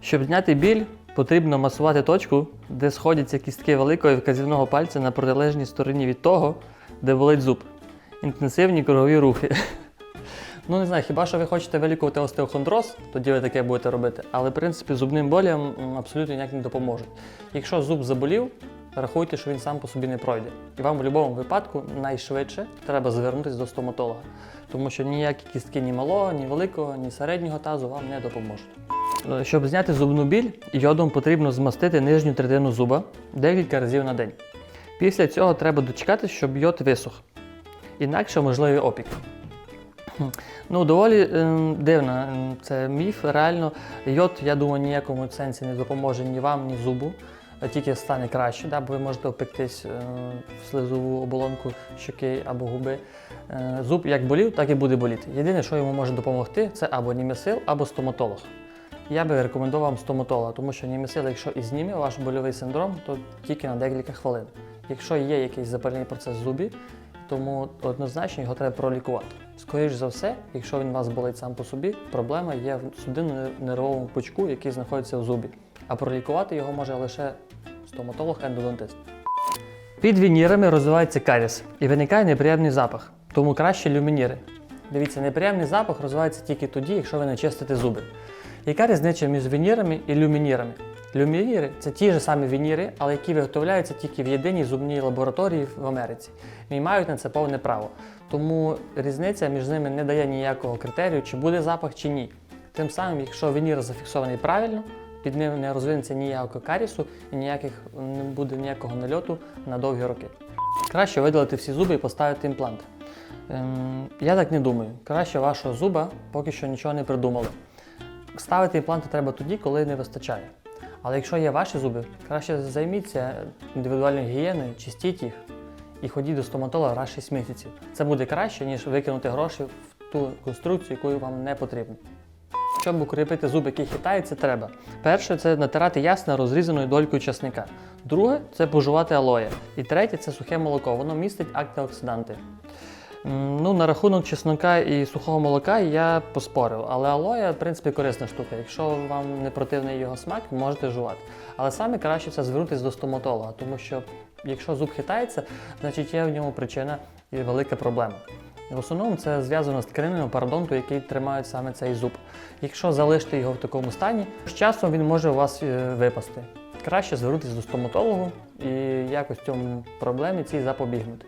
Щоб зняти біль, потрібно масувати точку, де сходяться кістки великого і вказівного пальця на протилежній стороні від того, де болить зуб. Інтенсивні кругові рухи. Ну, не знаю, хіба що ви хочете вилікувати остеохондроз, тоді ви таке будете робити. Але, в принципі, зубним болям абсолютно ніяк не допоможуть. Якщо зуб заболів, рахуйте, що він сам по собі не пройде. І вам в будь-якому випадку найшвидше треба звернутися до стоматолога. Тому що ніякі кістки ні малого, ні великого, ні середнього тазу вам не допоможуть. Е, Щоб зняти зубну біль, йодом потрібно змастити нижню третину зуба декілька разів на день. Після цього треба дочекатися, щоб йод висох. Інакше можливий опік. Ну, доволі ем, дивно. ем, Це міф. Реально, йод, я думаю, ніякому сенсі не допоможе ні вам, ні зубу. а Тільки стане краще, да, бо ви можете опектись е, в слизову оболонку щоки або губи. Е, зуб як болів, так і буде боліти. Єдине, що йому може допомогти, це або німесил, або стоматолог. Я би рекомендував вам стоматолога, тому що німесил, якщо і зніме ваш больовий синдром, то тільки на декілька хвилин. Якщо є якийсь запальний процес в зубі, тому однозначно його треба пролікувати. Скоріше за все, якщо він у вас болить сам по собі, проблема є в судинно-нервовому пучку, який знаходиться в зубі. А пролікувати його може лише стоматолог-ендодонтист. Під вінірами розвивається каріс і виникає неприємний запах, тому краще люмініри. Дивіться, неприємний запах розвивається тільки тоді, якщо ви не чистите зуби. Яка різниця між вінірами і люмінірами? Люмініри це ті ж самі вініри, але які виготовляються тільки в єдиній зубній лабораторії в Америці. І мають на це повне право. Тому різниця між ними не дає ніякого критерію, чи буде запах, чи ні. Тим самим, якщо вінір зафіксований правильно, під ним не розвинеться ніякого карісу і ніяких не буде ніякого нальоту на довгі роки. Краще видалити всі зуби і поставити імплант. Ем, я так не думаю. Краще вашого зуба поки що нічого не придумали. Ставити імпланти треба тоді, коли не вистачає. Але якщо є ваші зуби, краще займіться індивідуальною гігієною, чистіть їх і ходіть до стоматолога раз 6 місяців. Це буде краще, ніж викинути гроші в ту конструкцію, яку вам не потрібно. Щоб укріпити зуб, який хитається, треба. Перше це натирати ясно розрізаною долькою часника. Друге це пожувати алоє. І третє це сухе молоко. Воно містить антиоксиданти. Ну, на рахунок чеснока і сухого молока я поспорив, але алоя, в принципі, корисна штука. Якщо вам не противний його смак, можете жувати. Але саме краще це звернутися до стоматолога, тому що якщо зуб хитається, значить є в ньому причина і велика проблема. В основному це зв'язано з тканинами пародонту, які тримають саме цей зуб. Якщо залишити його в такому стані, з часом він може у вас е, випасти. Краще звернутися до стоматологу і якось цьому проблемі цій запобігнути.